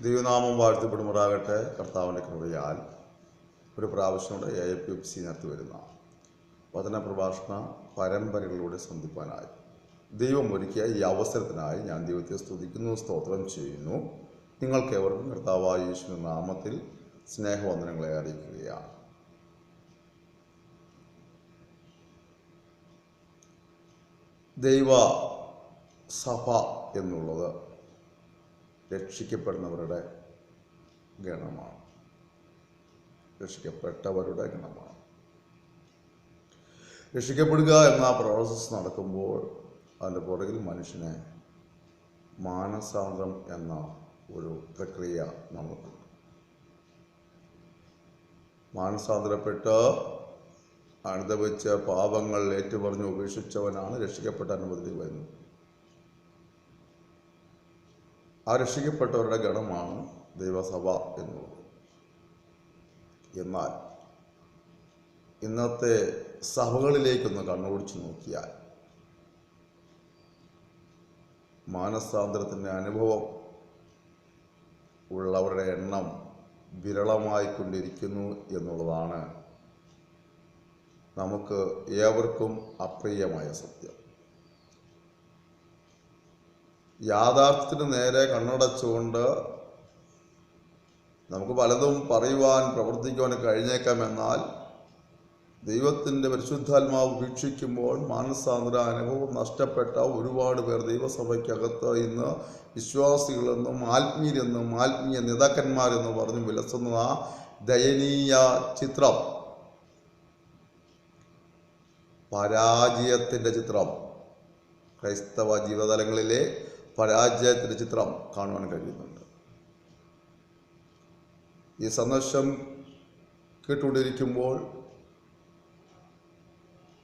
ദൈവനാമം വാഴ്ത്തപ്പെടുമാറാകട്ടെ. കർത്താവിന്റെ കൃപയാൽ ഒരു പ്രാവശ്യം A A P F C നടത്തി വരുന്ന വചന പ്രഭാഷണ പരമ്പരകളിലൂടെ സന്ധിപ്പാനായി. ദൈവം ഒരുക്കിയ ഈ അവസരത്തിനായി ഞാൻ ദൈവത്തെ സ്തുതിക്കുന്നു സ്തോത്രം ചെയ്യുന്നു. നിങ്ങൾക്കേവർക്കും കർത്താവായ യേശുവിന്റെ നാമത്തിൽ സ്നേഹവന്ദനങ്ങളെ അറിയിക്കുകയാണ്. ദൈവ സഭ എന്നുള്ളത് രക്ഷിക്കപ്പെടുന്നവരുടെ ഗണമാണ്. രക്ഷിക്കപ്പെട്ടവരുടെ ഗണമാണ്. രക്ഷിക്കപ്പെടുക എന്ന പ്രോസസ്സ് നടക്കുമ്പോൾ അതിന്റെ പുറകിൽ മനുഷ്യനെ മാനസാന്തരം എന്ന ഒരു പ്രക്രിയ നമുക്കുണ്ട് മാനസാന്തരപ്പെട്ട് അനുദപിച്ച് പാപങ്ങൾ ഏറ്റുപറഞ്ഞ് ഉപേക്ഷിച്ചവനാണ് രക്ഷിക്കപ്പെട്ട അനുമതി വരുന്നത്. ആ രക്ഷിക്കപ്പെട്ടവരുടെ ഗണമാണ് ദൈവസഭ എന്നുള്ളത് എന്നാൽ ഇന്നത്തെ സഭകളിലേക്കൊന്ന് കണ്ണോടിച്ചു നോക്കിയാൽ മാനസാന്തരത്തിന്റെ അനുഭവം ഉള്ളവരുടെ എണ്ണം വിരളമായിക്കൊണ്ടിരിക്കുന്നു എന്നുള്ളതാണ് നമുക്ക് ഏവർക്കും അപ്രിയമായ സത്യം. യാഥാർത്ഥ്യത്തിന് നേരെ കണ്ണടച്ചുകൊണ്ട് നമുക്ക് പലതും പറയുവാൻ പ്രവർത്തിക്കുവാൻ കഴിഞ്ഞേക്കാമെന്നാൽ ദൈവത്തിന്റെ പരിശുദ്ധാത്മാവ് വീക്ഷിക്കുമ്പോൾ മാനസാന്തര അനുഭവം നഷ്ടപ്പെട്ട ഒരുപാട് പേർ ദൈവസഭയ്ക്കകത്ത് ഇന്ന് വിശ്വാസികളെന്നും ആത്മീയരെന്നും ആത്മീയ നേതാക്കന്മാരെന്നും പറഞ്ഞ് വിലസുന്ന ആ ദയനീയ ചിത്രം. പരാജയത്തിന്റെ ചിത്രം. ക്രൈസ്തവ ജീവതലങ്ങളിലെ പരാജയത്തിന്റെ ചിത്രം കാണുവാൻ കഴിയുന്നുണ്ട്. ഈ സന്ദേശം കേട്ടുകൊണ്ടിരിക്കുമ്പോൾ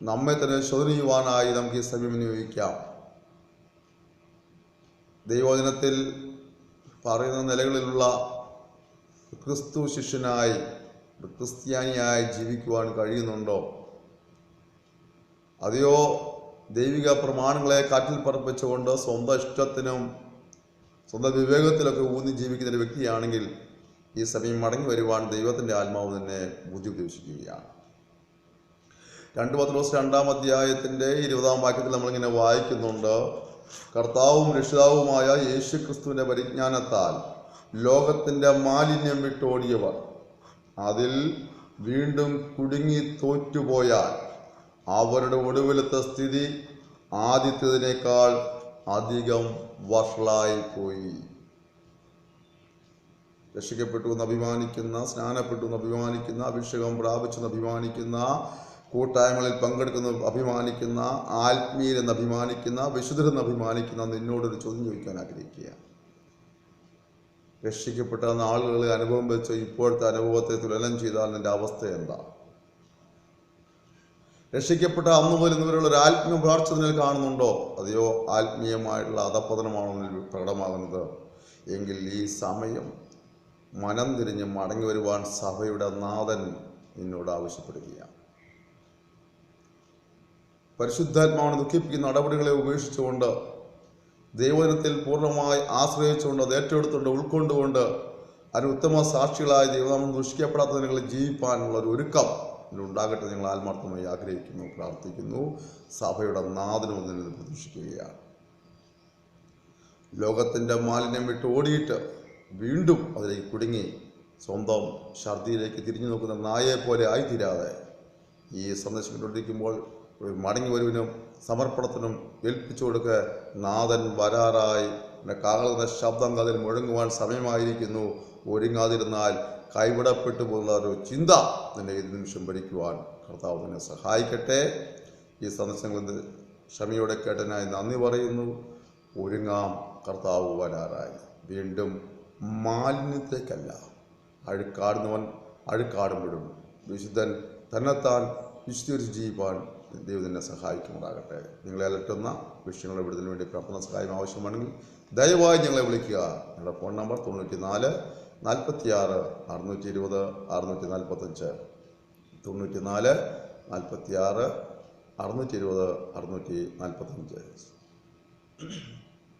നമ്മെ തന്നെ ശോധനയുവാനായി നമുക്ക് ഈ സമയം വിനിയോഗിക്കാം. ദൈവവചനത്തിൽ പറയുന്ന നിലകളിലുള്ള ക്രിസ്തു ശിഷ്യനായി ക്രിസ്ത്യാനിയായി ജീവിക്കുവാൻ കഴിയുന്നുണ്ടോ? അതെയോ ദൈവിക പ്രമാണങ്ങളെ കാറ്റിൽ പറപ്പിച്ചുകൊണ്ട് സ്വന്തം ഇഷ്ടത്തിനും സ്വന്തം വിവേകത്തിലൊക്കെ ഊന്നി ജീവിക്കുന്ന ഒരു വ്യക്തിയാണെങ്കിൽ ഈ സമയം മടങ്ങി വരുവാൻ ദൈവത്തിന്റെ ആത്മാവ് തന്നെ ബുദ്ധി ഉപദേശിക്കുകയാണ് രണ്ട് ദിവസം രണ്ടാം അധ്യായത്തിന്റെ ഇരുപതാം വാക്യത്തിൽ നമ്മളിങ്ങനെ വായിക്കുന്നുണ്ട്. കർത്താവും രക്ഷിതാവുമായ യേശു ക്രിസ്തുവിന്റെ പരിജ്ഞാനത്താൽ ലോകത്തിന്റെ മാലിന്യം വിട്ടോടിയവർ. അതിൽ വീണ്ടും കുടുങ്ങി തോറ്റുപോയാൽ അവരുടെ ഒടുവിലത്തെ സ്ഥിതി ആദ്യത്തേതിനേക്കാൾ അധികം വഷളായി പോയി രക്ഷിക്കപ്പെട്ടു എന്ന് അഭിമാനിക്കുന്ന സ്നാനപ്പെട്ടു എന്ന് അഭിമാനിക്കുന്ന അഭിഷേകം പ്രാപിച്ചു എന്ന് അഭിമാനിക്കുന്ന കൂട്ടായ്മകളിൽ പങ്കെടുക്കുന്ന അഭിമാനിക്കുന്ന ആത്മീയരെന്ന് അഭിമാനിക്കുന്ന വിശുദ്ധരെന്ന് അഭിമാനിക്കുന്ന നിന്നോടൊരു ചോദ്യം ചോദിക്കാൻ ആഗ്രഹിക്കുക. രക്ഷിക്കപ്പെട്ട നാളുകൾ അനുഭവം വെച്ച് ഇപ്പോഴത്തെ അനുഭവത്തെ തുലനം ചെയ്താൽ നിന്റെ അവസ്ഥ എന്താ? രക്ഷിക്കപ്പെട്ട അന്ന് മുതൽ ഇവരുള്ള ഒരു ആത്മീയ വളർച്ച നിന്നിൽ കാണുന്നുണ്ടോ? അതെയോ ആത്മീയമായിട്ടുള്ള അധപ്പതനമാണോ പ്രകടമാകുന്നത്. എങ്കിൽ ഈ സമയം മനം തിരിഞ്ഞ് മടങ്ങി വരുവാൻ സഭയുടെ നാഥൻ നിന്നോട് ആവശ്യപ്പെടുകയാണ്. പരിശുദ്ധാത്മാവിനെ ദുഃഖിപ്പിക്കുന്ന നടപടികളെ ഉപേക്ഷിച്ചുകൊണ്ട് ദൈവദിനത്തിൽ പൂർണമായി ആശ്രയിച്ചുകൊണ്ട് അത് ഏറ്റെടുത്തുകൊണ്ട് ഉൾക്കൊണ്ടുകൊണ്ട് അതിന് ഉത്തമ സാക്ഷികളായ ദൈവം ദുഷിക്കപ്പെടാത്ത ജീവിപ്പാനുള്ള ഒരു ഒരുക്കം ഉണ്ടാകട്ടെ നിങ്ങൾ ആത്മാർത്ഥമായി ആഗ്രഹിക്കുന്നു പ്രാർത്ഥിക്കുന്നു. സഭയുടെ നാഥനും നിന്ന് പ്രതീക്ഷിക്കുകയാണ്. ലോകത്തിന്റെ മാലിന്യം വിട്ട് ഓടിയിട്ട് വീണ്ടും അതിലേക്ക് കുടുങ്ങി സ്വന്തം ഛർദിയിലേക്ക് തിരിഞ്ഞു നോക്കുന്ന നായയെ പോലെ ആയിത്തീരാതെ ഈ സന്ദേശം കണ്ടുകൊണ്ടിരിക്കുമ്പോൾ ഒരു മടങ്ങി വരുവിനും സമർപ്പണത്തിനും ഏൽപ്പിച്ചു കൊടുക്കുക നാഥൻ വരാറായി. പിന്നെ കാകളുടെ ശബ്ദം കതിൽ മുഴങ്ങുവാൻ സമയമായിരിക്കുന്നു. ഒരുങ്ങാതിരുന്നാൽ കൈവിടപ്പെട്ടു പോകുന്ന ഒരു ചിന്ത നിന്നെ ഏത് നിമിഷം ഭരിക്കുവാൻ കർത്താവ് നിന്നെ സഹായിക്കട്ടെ. ഈ സന്ദർശനങ്ങൾ ക്ഷമയോടെ കേട്ടനായി നന്ദി പറയുന്നു. ഒരുങ്ങാം കർത്താവ് വരാറായി. വീണ്ടും മാലിന്യത്തേക്കല്ല അഴുക്കാടുന്നവൻ അഴുക്കാടും വിടും വിശുദ്ധൻ തന്നെത്താൻ വിശുദ്ധീകരിച്ച് ജീവിപ്പാൻ ദൈവം തന്നെ സഹായിക്കുമാറാകട്ടെ. നിങ്ങളെ അലട്ടുന്ന വിഷയങ്ങളെ വിടുന്നതിന് വേണ്ടി പ്രാർത്ഥന സഹായം ആവശ്യമാണെങ്കിൽ ദയവായി ഞങ്ങളെ വിളിക്കുക. ഞങ്ങളുടെ ഫോൺ നമ്പർ തൊണ്ണൂറ്റി നാല് നാൽപ്പത്തിയാറ് അറുന്നൂറ്റി ഇരുപത് അറുന്നൂറ്റി നാൽപ്പത്തഞ്ച് തൊണ്ണൂറ്റി നാല് നാൽപ്പത്തിയാറ് അറുന്നൂറ്റി ഇരുപത് അറുന്നൂറ്റി നാൽപ്പത്തഞ്ച്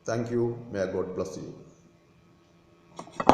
thank you may God bless you